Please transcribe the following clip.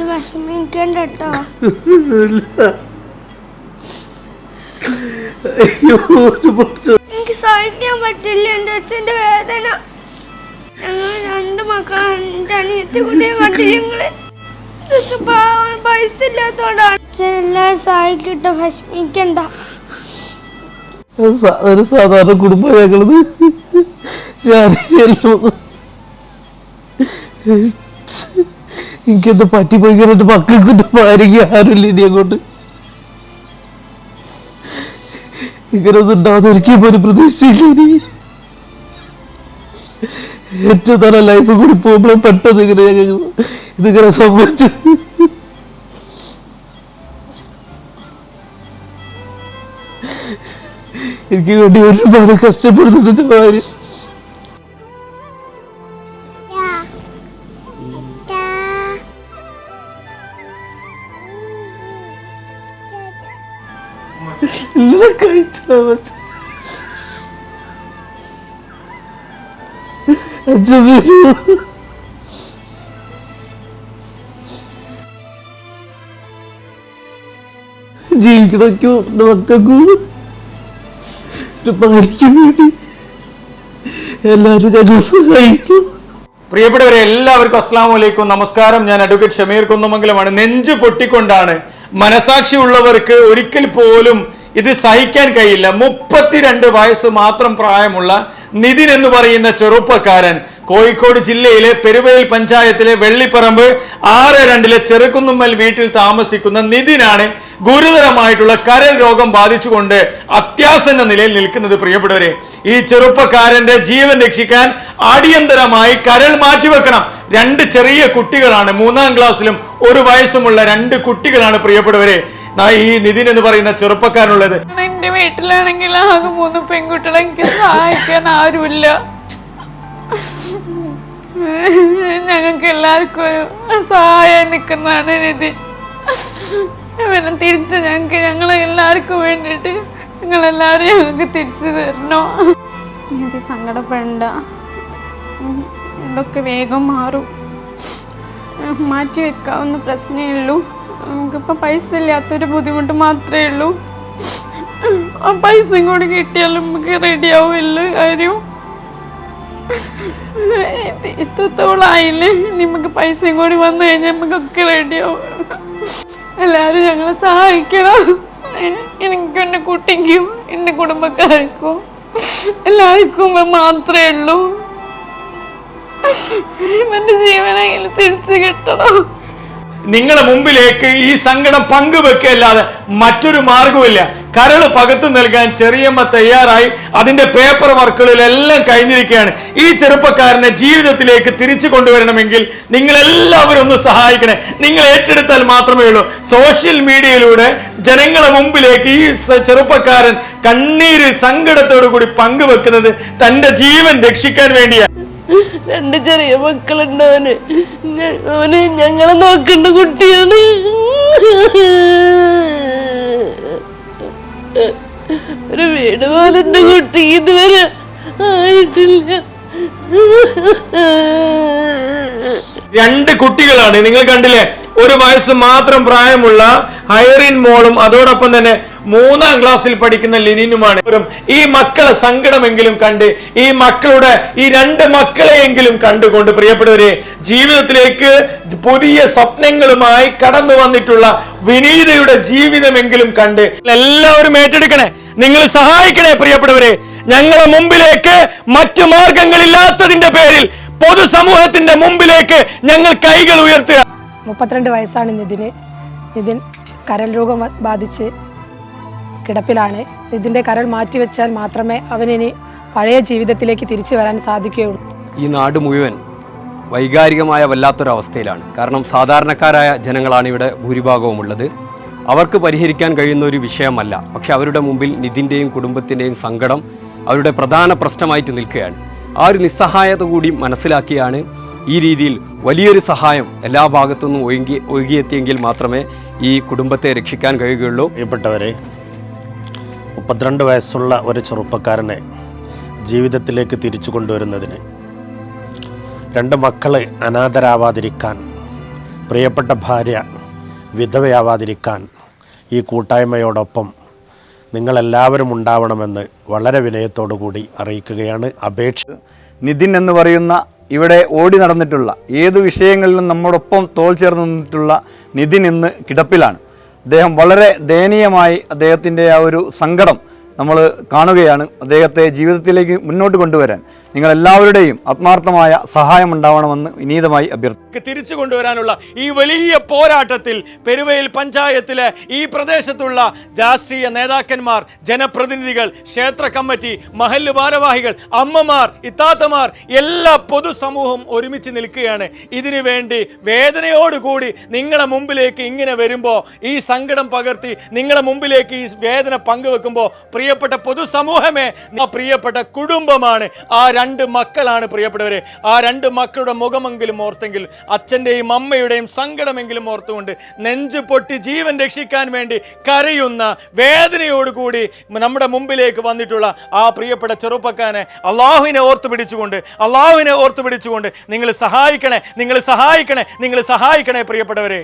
അച്ഛൻ വിഷമിക്കണ്ട കേട്ടോ എനിക്ക് സഹിക്കാൻ പറ്റില്ല എന്റെ അച്ഛന്റെ വേദന. ഞങ്ങൾ രണ്ട് മക്കളാണ് പൈസ ഇല്ലാത്തോണ്ടാണ്. അച്ഛൻ എല്ലാവരും സഹായിക്കട്ടോ വിഷമിക്കണ്ട. ഒരു സാധാരണ കുടുംബം ഞങ്ങളത്. ഞാനല്ലോ എനിക്കെന്ത് പറ്റിപ്പോയി കഴിഞ്ഞിട്ട് മക്കൾക്ക് ഭാര്യയ്ക്ക് ആരുമില്ല ഇനി അങ്ങോട്ട്. ഇങ്ങനൊന്നും ഉണ്ടാവാതെ ഒരിക്കലും ഒരു പ്രതീക്ഷയില്ല ഇനി. ഏറ്റവും നല്ല ലൈഫ് കൂടി പോകുമ്പോഴും പെട്ടെന്ന് ഇങ്ങനെ ഞങ്ങൾക്ക് ഇതിങ്ങനെ സംഭവിച്ചു എനിക്ക് വേണ്ടി ഒരുപാട് കഷ്ടപ്പെടുന്നുണ്ട് ഭാര്യ. എല്ലാം കഴിച്ചാ മതി. അച്ഛൻ വരൂ? ജീവിക്കണോ എന്റെ മക്കൾക്കും എന്റെ ഭാര്യയ്ക്കും വേണ്ടി എല്ലാവരും ഞങ്ങൾ സഹായിക്കും. പ്രിയപ്പെട്ടവരെ എല്ലാവർക്കും അസ്സാം വലൈക്കും നമസ്കാരം. ഞാൻ അഡ്വക്കേറ്റ് ഷമീർ കുന്നമംഗലമാണ്. നെഞ്ചു പൊട്ടിക്കൊണ്ടാണ് മനസാക്ഷി ഉള്ളവർക്ക് ഒരിക്കൽ പോലും ഇത് സഹിക്കാൻ കഴിയില്ല. മുപ്പത്തിരണ്ട് വയസ്സ് മാത്രം പ്രായമുള്ള നിതിൻ എന്ന് പറയുന്ന ചെറുപ്പക്കാരൻ കോഴിക്കോട് ജില്ലയിലെ പെരുവയൽ പഞ്ചായത്തിലെ വെള്ളിപ്പറമ്പ് ആറ് രണ്ടിലെ ചെറുക്കുന്നുമ്മൽ വീട്ടിൽ താമസിക്കുന്ന നിതിനാണ് ഗുരുതരമായിട്ടുള്ള കരൽ രോഗം ബാധിച്ചുകൊണ്ട് അത്യാസന്ന നിലയിൽ നിൽക്കുന്നത് പ്രിയപ്പെട്ടവരെ. ഈ ചെറുപ്പക്കാരന്റെ ജീവൻ രക്ഷിക്കാൻ അടിയന്തരമായി കരൾ മാറ്റിവെക്കണം. രണ്ട് ചെറിയ കുട്ടികളാണ്. മൂന്നാം ക്ലാസ്സിലും ഒരു വയസ്സുമുള്ള രണ്ട് കുട്ടികളാണ് പ്രിയപ്പെട്ടവരെ. ഈ നിതിൻ എന്ന് പറയുന്ന ചെറുപ്പക്കാരനുള്ളത്. എന്റെ വീട്ടിലാണെങ്കിൽ ആകെ മൂന്ന് പെൺകുട്ടികളെ എനിക്ക് സഹായിക്കാൻ ആരുമില്ല. ഞങ്ങൾക്ക് എല്ലാവർക്കും ഒരു സഹായം നിൽക്കുന്നതാണ് നിധി. പിന്നെ തിരിച്ച് ഞങ്ങൾക്ക് ഞങ്ങൾ എല്ലാവർക്കും വേണ്ടിയിട്ട് നിങ്ങളെല്ലാവരും ഞങ്ങൾക്ക് തിരിച്ചു തരണോ? നിധി സങ്കടപ്പെടണ്ട. എന്തൊക്കെ വേഗം മാറും. മാറ്റി വെക്കാവുന്ന പ്രശ്നമേ ഉള്ളൂ. നമുക്കിപ്പോൾ പൈസ ഇല്ലാത്തൊരു ബുദ്ധിമുട്ട് മാത്രമേ ഉള്ളൂ. ആ പൈസയും കൂടി കിട്ടിയാലും നമുക്ക് റെഡി ആവുമല്ലോ കാര്യം. ഇത് ഇത്രത്തോളം ആയില്ലേ ഇനി നമുക്ക് പൈസയും കൂടി വന്നു കഴിഞ്ഞാൽ നമുക്കൊക്കെ റെഡി ആവും. എല്ലാവരും ഞങ്ങളെ സഹായിക്കണം. എനിക്കും എന്റെ കുട്ടിക്കും എന്റെ കുടുംബക്കാർക്കും എല്ലാവർക്കും മാത്രമേ ഉള്ളൂ. ഇവന്റെ ജീവനെങ്കിലും തിരിച്ചു കിട്ടണം. നിങ്ങളുടെ മുമ്പിലേക്ക് ഈ സങ്കടം പങ്കുവെക്കല്ലാതെ മറ്റൊരു മാർഗവുമില്ല കരൾ പകത്തു നൽകാൻ ചെറിയമ്മ തയ്യാറായി. അതിന്റെ പേപ്പർ വർക്കുകളിലെല്ലാം കഴിഞ്ഞിരിക്കുകയാണ്. ഈ ചെറുപ്പക്കാരനെ ജീവിതത്തിലേക്ക് തിരിച്ചു കൊണ്ടുവരണമെങ്കിൽ നിങ്ങൾ എല്ലാവരും ഒന്ന് സഹായിക്കണേ. നിങ്ങൾ ഏറ്റെടുത്താൽ മാത്രമേ ഉള്ളൂ. സോഷ്യൽ മീഡിയയിലൂടെ ജനങ്ങളെ മുമ്പിലേക്ക് ഈ ചെറുപ്പക്കാരൻ കണ്ണീര് സങ്കടത്തോടു കൂടി പങ്കുവെക്കുന്നത് തന്റെ ജീവൻ രക്ഷിക്കാൻ വേണ്ടിയാണ് രണ്ട് ചെറിയ മക്കളുണ്ട് അവന്. അവന് ഞങ്ങളെ നോക്കേണ്ട കുട്ടിയാണ്. എന്റെ കുട്ടി ഇതുവരെ ആയിട്ടില്ല. രണ്ട് കുട്ടികളാണ്. നിങ്ങൾ കണ്ടില്ലേ? ഒരു വയസ്സ് മാത്രം പ്രായമുള്ള ഹൈറിൻ മോളും അതോടൊപ്പം തന്നെ മൂന്നാം ക്ലാസ്സിൽ പഠിക്കുന്ന ലിനിനുമാണ്. ഈ മക്കളെ സങ്കടമെങ്കിലും കണ്ട് ഈ മക്കളുടെ ഈ രണ്ട് മക്കളെയെങ്കിലും കണ്ടുകൊണ്ട് പ്രിയപ്പെട്ടവരെ ജീവിതത്തിലേക്ക് പുതിയ സ്വപ്നങ്ങളുമായി കടന്നു വന്നിട്ടുള്ള വിനീതയുടെ ജീവിതമെങ്കിലും കണ്ട് എല്ലാവരും ഏറ്റെടുക്കണേ. നിങ്ങൾ സഹായിക്കണേ പ്രിയപ്പെട്ടവരെ. ഞങ്ങളെ മുമ്പിലേക്ക് മറ്റു മാർഗങ്ങളില്ലാത്തതിന്റെ പേരിൽ പൊതുസമൂഹത്തിന്റെ മുമ്പിലേക്ക് ഞങ്ങൾ കൈകൾ ഉയർത്തുക. മുപ്പത്തിരണ്ട് വയസ്സാണ് നിതിന്. നിതിൻ കരൾ രോഗം ബാധിച്ച് കിടപ്പിലാണ്. നിതിന്റെ കരൾ മാറ്റിവെച്ചാൽ മാത്രമേ അവനിനി പഴയ ജീവിതത്തിലേക്ക് തിരിച്ചു വരാൻ സാധിക്കുകയുള്ളൂ. ഈ നാട് മുഴുവൻ വൈകാരികമായ വല്ലാത്തൊരവസ്ഥയിലാണ്. കാരണം സാധാരണക്കാരായ ജനങ്ങളാണ് ഇവിടെ ഭൂരിഭാഗവും ഉള്ളത് അവർക്ക് പരിഹരിക്കാൻ കഴിയുന്ന ഒരു വിഷയമല്ല. പക്ഷെ അവരുടെ മുമ്പിൽ നിതിന്റെയും കുടുംബത്തിന്റെയും സങ്കടം അവരുടെ പ്രധാന പ്രശ്നമായിട്ട് നിൽക്കുകയാണ്. ആ ഒരു നിസ്സഹായത കൂടി മനസ്സിലാക്കിയാണ് ഈ രീതിയിൽ വലിയൊരു സഹായം എല്ലാ ഭാഗത്തുനിന്നും ഒഴുകി ഒഴുകിയെത്തിയെങ്കിൽ മാത്രമേ ഈ കുടുംബത്തെ രക്ഷിക്കാൻ കഴിയുകയുള്ളൂ. പ്രിയപ്പെട്ടവരെ മുപ്പത്തിരണ്ട് വയസ്സുള്ള ഒരു ചെറുപ്പക്കാരനെ ജീവിതത്തിലേക്ക് തിരിച്ചു കൊണ്ടുവരുന്നതിന് രണ്ട് മക്കളെ അനാഥരാവാതിരിക്കാൻ പ്രിയപ്പെട്ട ഭാര്യ വിധവയാവാതിരിക്കാൻ ഈ കൂട്ടായ്മയോടൊപ്പം നിങ്ങളെല്ലാവരും ഉണ്ടാവണമെന്ന് വളരെ വിനയത്തോടു കൂടി അറിയിക്കുകയാണ്. അപേക്ഷ നിതിൻ എന്ന് പറയുന്ന ഇവിടെ ഓടി നടന്നിട്ടുള്ള ഏത് വിഷയങ്ങളിലും നമ്മോടൊപ്പം തോൾ ചേർന്ന് നിന്നിട്ടുള്ള നിതിൻ ഇന്ന് കിടപ്പിലാണ്. അദ്ദേഹം വളരെ ദയനീയമായി അദ്ദേഹത്തിന്റെ ആ ഒരു സങ്കടം നമ്മൾ കാണുകയാണ്. അദ്ദേഹത്തെ ജീവിതത്തിലേക്ക് മുന്നോട്ട് കൊണ്ടുവരാൻ. നിങ്ങൾ എല്ലാവരുടെയും ആത്മാർത്ഥമായ സഹായം ഉണ്ടാവണമെന്ന് വിനീതമായി അഭ്യർത്ഥിക്കും തിരിച്ചു കൊണ്ടുവരാനുള്ള ഈ വലിയ പോരാട്ടത്തിൽ പെരുവയിൽ പഞ്ചായത്തിലെ ഈ പ്രദേശത്തുള്ള രാഷ്ട്രീയ നേതാക്കന്മാർ ജനപ്രതിനിധികൾ ക്ഷേത്ര കമ്മിറ്റി മഹല്ല് ഭാരവാഹികൾ അമ്മമാർ ഇത്താത്തമാർ എല്ലാ പൊതുസമൂഹവും ഒരുമിച്ച് നിൽക്കുകയാണ്. ഇതിനു വേണ്ടി വേദനയോടുകൂടി നിങ്ങളെ മുമ്പിലേക്ക് ഇങ്ങനെ വരുമ്പോൾ ഈ സങ്കടം പകർത്തി നിങ്ങളെ മുമ്പിലേക്ക് ഈ വേദന പങ്കുവെക്കുമ്പോൾ പ്രിയപ്പെട്ട പൊതുസമൂഹമേ പ്രിയപ്പെട്ട കുടുംബമാണ് ആ രണ്ട് മക്കളാണ് പ്രിയപ്പെട്ടവരെ. ആ രണ്ട് മക്കളുടെ മുഖമെങ്കിലും ഓർത്തെങ്കിൽ അച്ഛന്റെയും അമ്മയുടെയും സങ്കടമെങ്കിലും ഓർത്തുകൊണ്ട് നെഞ്ച് പൊട്ടി ജീവൻ രക്ഷിക്കാൻ വേണ്ടി കരയുന്ന വേദനയോടുകൂടി നമ്മുടെ മുമ്പിലേക്ക് വന്നിട്ടുള്ള ആ പ്രിയപ്പെട്ട ചെറുപ്പക്കാരനെ അള്ളാഹുവിനെ ഓർത്ത് പിടിച്ചുകൊണ്ട് അള്ളാഹുവിനെ ഓർത്ത് പിടിച്ചുകൊണ്ട് നിങ്ങൾ സഹായിക്കണേ നിങ്ങൾ സഹായിക്കണേ നിങ്ങൾ സഹായിക്കണേ പ്രിയപ്പെട്ടവരെ.